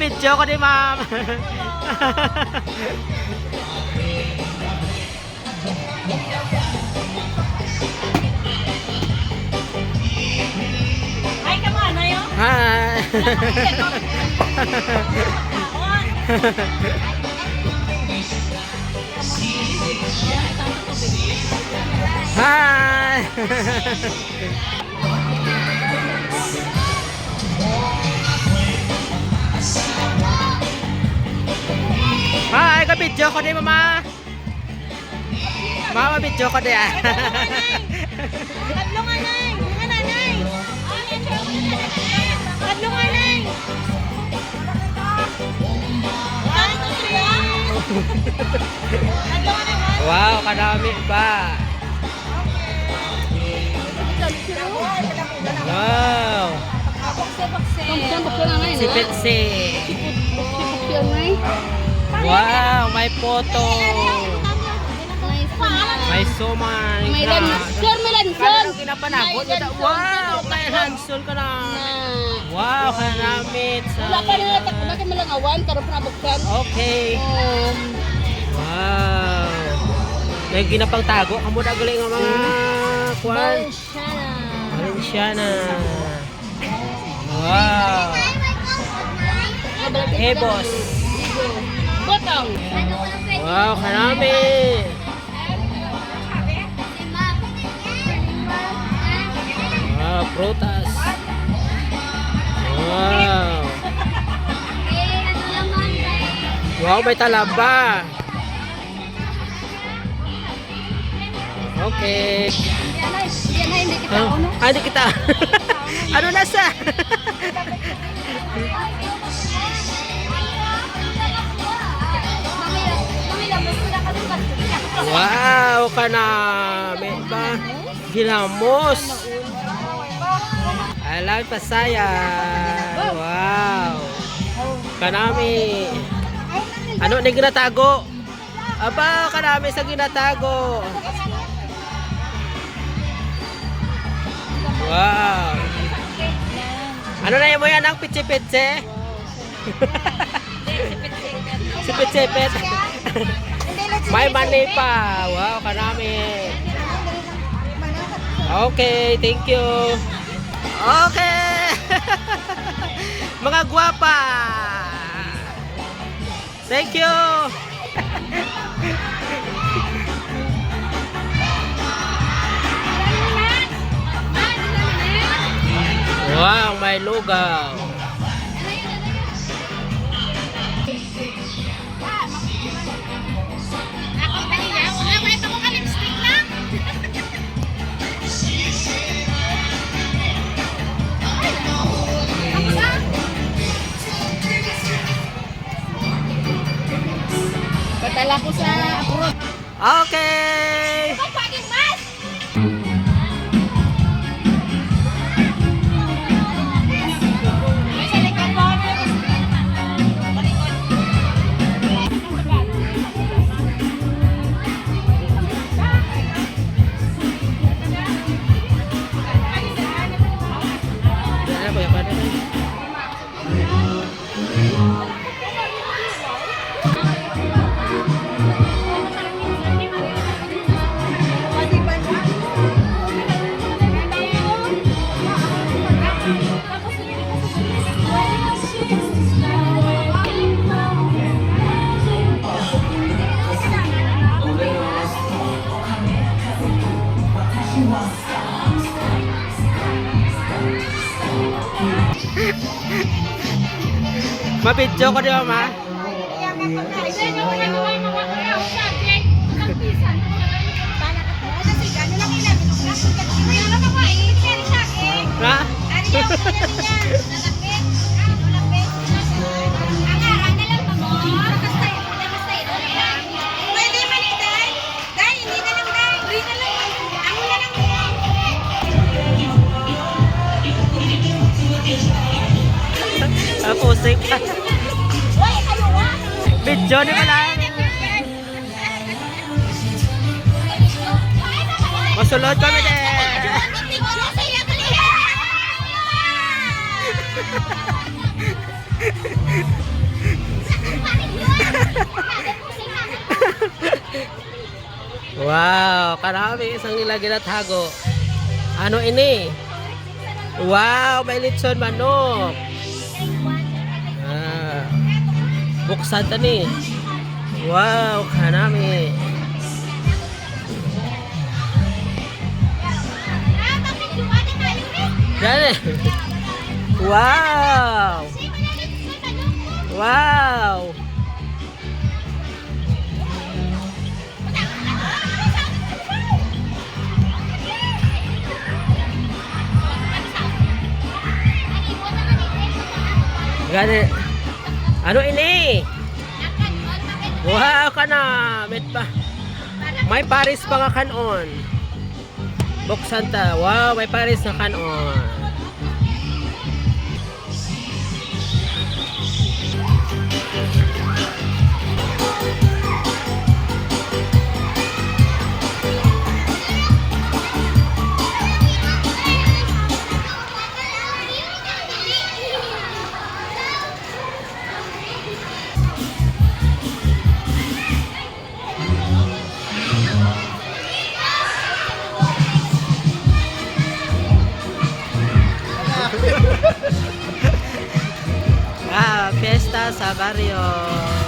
Nagpapidyo ko ni ma'am. Hi, come on, ayo. Hi. Hi. Hi, kabidyo ko ni mama. Mama, video ko di ah. Tatlo wow, kadami pa. Wow. Si Betsy. Wow, may photo. May sumay. May lanson, may lanson. Kinapanagot. Lanson. Wow, may Hanson ka na. Wow, kanamit. Wala pa na ka malangawan, karon pa nabuksan. Okay. Um, Wow. May ginapang tago. Kamu na galing ang mga kwan. Valenciana. Wow. Hey, boss. Botong. Wow, kanami. Wow, prutas. Wow. Wow, may talaba. Okay. Yan na hindi kita Ah, uno. ah, hindi kita. ano nasa? wow, kanami ba? Ginamos. I love Pasaya. Wow. Kanami. Ano na ginatago? Aba, kanami sa ginatago. Wow. Ano na yung mo yan ang pitse-pitse? si pitse-pit. May money pa. Wow, karami. Okay, thank you. Okay. Mga gwapa. Thank you. Wow, may lugaw. Patala ko sa abroad. Okay. Mabidyo ko di ba, ma? Ha? Bidyo ni pala. Masulod kami din. wow, karami isang nilagyan at hago. Ano ini? Wow, may litson manok. Buksan ta ni. Wow, kanami. Eh. Wow! Wow! Gani. Ano ini? Wow ka na. Met pa. May Paris pa nga kanon. Buksan ta. Wow, may Paris na kanon. Ah, fiesta sa barrio.